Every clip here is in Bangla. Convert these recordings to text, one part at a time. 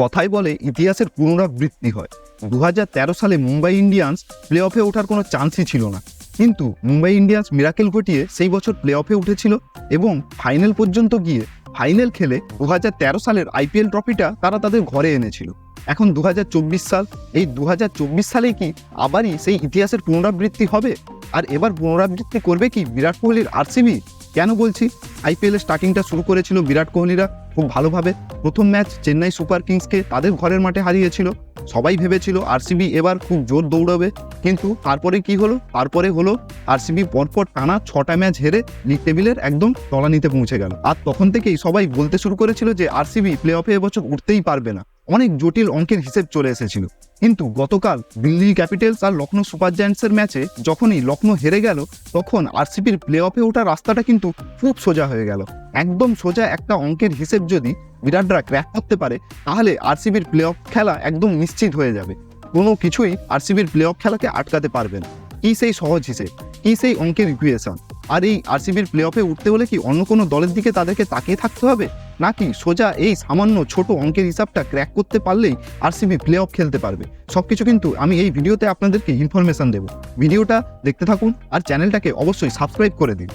কথাই বলে ইতিহাসের পুনরাবৃত্তি হয়। দু হাজার তেরো সালে মুম্বাই ইন্ডিয়ান্স প্লে অফে ওঠার কোনো চান্সই ছিল না। কিন্তু মুম্বাই ইন্ডিয়ান্স মিরাকেল ঘটিয়ে সেই বছর প্লে অফে উঠেছিল এবং ফাইনাল পর্যন্ত গিয়ে ফাইনাল খেলে দু হাজার তেরো সালের আইপিএল ট্রফিটা তারা তাদের ঘরে এনেছিল। এখন দু হাজার চব্বিশ সাল, এই দু হাজার চব্বিশ সালে কি আবারই সেই ইতিহাসের পুনরাবৃত্তি হবে? আর এবার পুনরাবৃত্তি করবে কি বিরাট কোহলির আরসিবি? কেন বলছি? আইপিএল এর স্টার্টিংটা শুরু করেছিল বিরাট কোহলিরা। খুব ভালোভাবে প্রথম ম্যাচ চেন্নাই সুপার কিংসকে তাদের ঘরের মাঠে হারিয়েছিল। সবাই ভেবেছিল আরসিবি এবার খুব জোর দৌড়াবে। কিন্তু তারপরে কি হলো? তারপরে হলো আরসিবি পরপর টানা ছটা ম্যাচ হেরে লিগ টেবিলের একদম তলানিতে পৌঁছে গেল। আর তখন থেকেই সবাই বলতে শুরু করেছিল যে আরসিবি প্লে অফে এবছর উঠতেই পারবে না। অনেক জটিল অঙ্কের হিসেব চলে এসেছিল। কিন্তু গতকাল দিল্লি ক্যাপিটালস আর লখনৌ সুপার জায়ান্টসের ম্যাচে যখনই লখনৌ হেরে গেল, তখন আরসিবির প্লে অফে ওঠার রাস্তাটা কিন্তু খুব সোজা হয়ে গেল। একদম সোজা একটা অঙ্কের হিসেব যদি বিরাটরা ক্র্যাক করতে পারে, তাহলে আরসিবির প্লে অফ খেলা একদম নিশ্চিত হয়ে যাবে। কোনো কিছুই আরসিবির প্লে অফ খেলাকে আটকাতে পারবে না। কি সেই সহজ হিসেব? কি সেই অঙ্কের ইকুয়েশন আর এই আরসিবির প্লে অফে উঠতে হলে কি অন্য কোনো দলের দিকে তাদেরকে তাকিয়ে থাকতে হবে? নাকি সোজা এই সামান্য ছোট অঙ্কের হিসাবটা ক্র্যাক করতে পারলেই আরসিবি প্লে অফ খেলতে পারবে? সব কিছু কিন্তু আমি এই ভিডিওতে আপনাদেরকে ইনফরমেশন দেবো। ভিডিওটা দেখতে থাকুন আর চ্যানেলটাকে অবশ্যই সাবস্ক্রাইব করে দিন।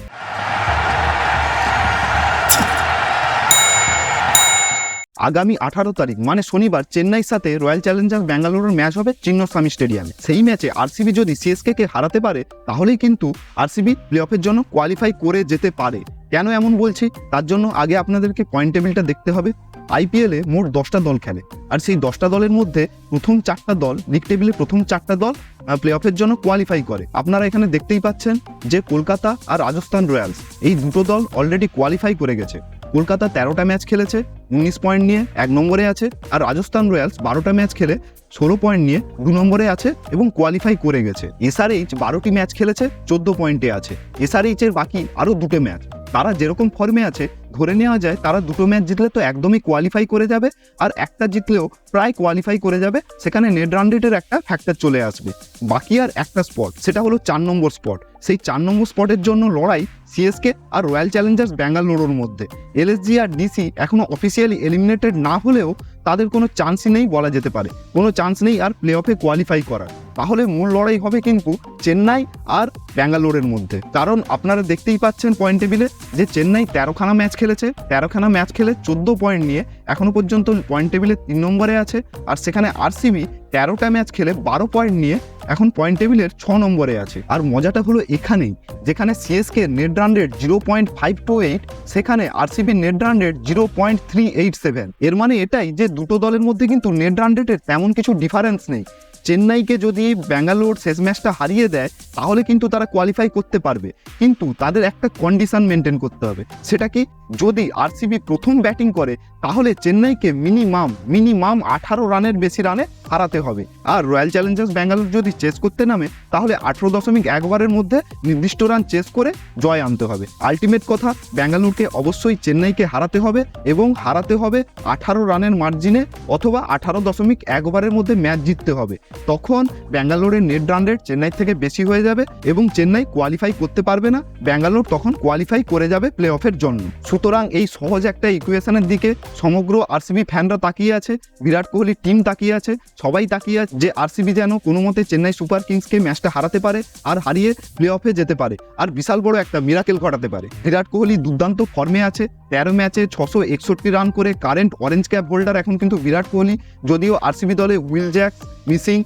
আগামী আঠারো তারিখ মানে শনিবার চেন্নাইর সাথে রয়্যাল চ্যালেঞ্জার্স ব্যাঙ্গালোরের ম্যাচ হবে চিন্নস্বামী স্টেডিয়ামে সেই ম্যাচে আরসিবি যদি সিএসকে কে হারাতে পারে, তাহলেই কিন্তু আরসিবি প্লে অফের জন্য কোয়ালিফাই করে যেতে পারে। কেন এমন বলছি? তার জন্য আগে আপনাদেরকে পয়েন্ট টেবিলটা দেখতে হবে। আইপিএলে মোট দশটা দল খেলে। আর সেই দশটা দলের মধ্যে প্রথম চারটা দল লিগ টেবিলে প্রথম চারটা দল প্লে অফের জন্য কোয়ালিফাই করে। আপনারা এখানে দেখতেই পাচ্ছেন যে কলকাতা আর রাজস্থান রয়্যালস, এই দুটো দল অলরেডি কোয়ালিফাই করে গেছে। কলকাতা তেরোটা ম্যাচ খেলেছে উনিশ পয়েন্ট নিয়ে এক নম্বরে আছে আর রাজস্থান রয়্যালস বারোটা ম্যাচ খেলে ষোলো পয়েন্ট নিয়ে দু নম্বরে আছে এবং কোয়ালিফাই করে গেছে। এসআরএইচ বারোটি ম্যাচ খেলেছে, চোদ্দ পয়েন্টে আছে। এসআরএইচ এর বাকি আরও দুটো ম্যাচ। তারা যেরকম ফর্মে আছে ধরে নেওয়া যায় তারা দুটো ম্যাচ জিতলে তো একদমই কোয়ালিফাই করে যাবে আর একটা জিতলেও প্রায় কোয়ালিফাই করে যাবে, সেখানে নেট রান রেটের একটা ফ্যাক্টর চলে আসবে। বাকি আর একটা স্পট সেটা হলো চার নম্বর স্পট সেই চার নম্বর স্পটের জন্য লড়াই সিএসকে আর রয়্যাল চ্যালেঞ্জার্স ব্যাঙ্গালোরের মধ্যে। এলএসজি আর ডিসি এখনও অফিসিয়ালি এলিমিনেটেড না হলেও তাদের কোনো চান্সই নেই বলা যেতে পারে। কোনো চান্স নেই আর প্লে অফে কোয়ালিফাই করার। তাহলে মূল লড়াই হবে কিন্তু চেন্নাই আর ব্যাঙ্গালোরের মধ্যে। কারণ আপনারা দেখতেই পাচ্ছেন পয়েন্ট টেবিলে যে চেন্নাই তেরোখানা ম্যাচ খেলেছে, তেরোখানা ম্যাচ খেলে চোদ্দ পয়েন্ট নিয়ে এখনও পর্যন্ত পয়েন্ট টেবিলে তিন নম্বরে আছে। আর সেখানে আরসিবি তেরোটা ম্যাচ খেলে বারো পয়েন্ট নিয়ে এখন পয়েন্ট টেবিলের ছ নম্বরে আছে। আর মজাটা হলো এখানেই, যেখানে CSK net run rate zero point five two eight সেখানে RCB net run rate zero point three eight seven এর মানে এটাই যে দুটো দলের মধ্যে কিন্তু নেট রান রেটের তেমন কিছু ডিফারেন্স নেই। চেন্নাইকে যদি ব্যাঙ্গালোর শেষ ম্যাচটা হারিয়ে দেয়, তাহলে কিন্তু তারা কোয়ালিফাই করতে পারবে। কিন্তু তাদের একটা কন্ডিশন মেনটেন করতে হবে। সেটা কি? যদি আরসিবি প্রথম ব্যাটিং করে, তাহলে চেন্নাইকে মিনিমাম মিনিমাম আঠারো রানের বেশি রানে হারাতে হবে। আর রয়্যাল চ্যালেঞ্জার্স ব্যাঙ্গালোর যদি চেস করতে নামে, তাহলে আঠেরো দশমিক একবারের মধ্যে নির্দিষ্ট রান চেস করে জয় আনতে হবে। আলটিমেট কথা ব্যাঙ্গালোরকে অবশ্যই চেন্নাইকে হারাতে হবে এবং হারাতে হবে আঠারো রানের মার্জিনে অথবা আঠারো দশমিক একবারের মধ্যে ম্যাচ জিততে হবে। তখন ব্যাঙ্গালোরের নেট রান রেট চেন্নাই থেকে বেশি হয়ে যাবে এবং চেন্নাই কোয়ালিফাই করতে পারবে না। ব্যাঙ্গালোর তখন কোয়ালিফাই করে যাবে প্লে অফের জন্য। সুতরাং এই সহজ একটা ইকুয়েশনের দিকে সমগ্র আরসিবি ফ্যানরা তাকিয়ে আছে, বিরাট কোহলি টিম তাকিয়ে আছে, সবাই তাকিয়ে আছে যে আরসিবি যেন কোনো মতে চেন্নাই সুপার কিংসকে ম্যাচটা হারাতে পারে আর হারিয়ে প্লে অফে যেতে পারে। আর বিশাল বড় একটা মিরাকেল ঘটাতে পারে। বিরাট কোহলি দুর্দান্ত ফর্মে আছে, তেরো ম্যাচে ছশো একষট্টি রান করে কারেন্ট অরেঞ্জ ক্যাপ হোল্ডার এখন কিন্তু বিরাট কোহলি, যদিও আরসিবি দলে উইল জ্যাক মিসিং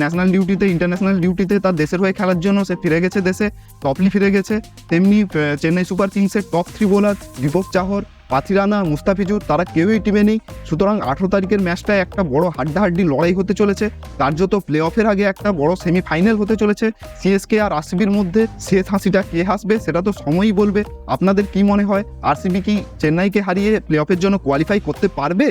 ন্যাশনাল ডিউটিতে ইন্টারন্যাশনাল ডিউটিতে তার দেশের হয়ে খেলার জন্য সে ফিরে গেছে দেশে টপলি ফিরে গেছে। তেমনি চেন্নাই সুপার কিংসের top three bowler Deepak Chahar Pathirana Mustafizur, তারা কেউই টিমে নেই। সুতরাং আঠেরো তারিখের ম্যাচটা একটা বড় হাড্ডাহাড্ডি লড়াই হতে চলেছে। কার্যত প্লে অফের আগে একটা বড় সেমিফাইনাল হতে চলেছে। সিএসকে আর আরসিবির মধ্যে শেষ হাসিটা কে হাসবে সেটা তো সময়ই বলবে। আপনাদের কি মনে হয়? আরসিবি কি চেন্নাইকে হারিয়ে প্লে অফের জন্য কোয়ালিফাই করতে পারবে?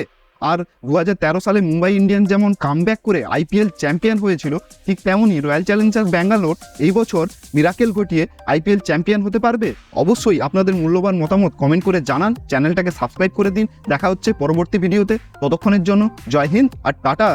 আর দু হাজার তেরো সালে মুম্বাই ইন্ডিয়ান যেমন কামব্যাক করে আইপিএল চ্যাম্পিয়ন হয়েছিল, ঠিক তেমনই রয়্যাল চ্যালেঞ্জার্স ব্যাঙ্গালোর এই বছর মিরাকেল ঘটিয়ে আইপিএল চ্যাম্পিয়ন হতে পারবে। অবশ্যই আপনাদের মূল্যবান মতামত কমেন্ট করে জানান। চ্যানেলটাকে সাবস্ক্রাইব করে দিন। দেখা হচ্ছে পরবর্তী ভিডিওতে ততক্ষণের জন্য জয় হিন্দ আর টাটা।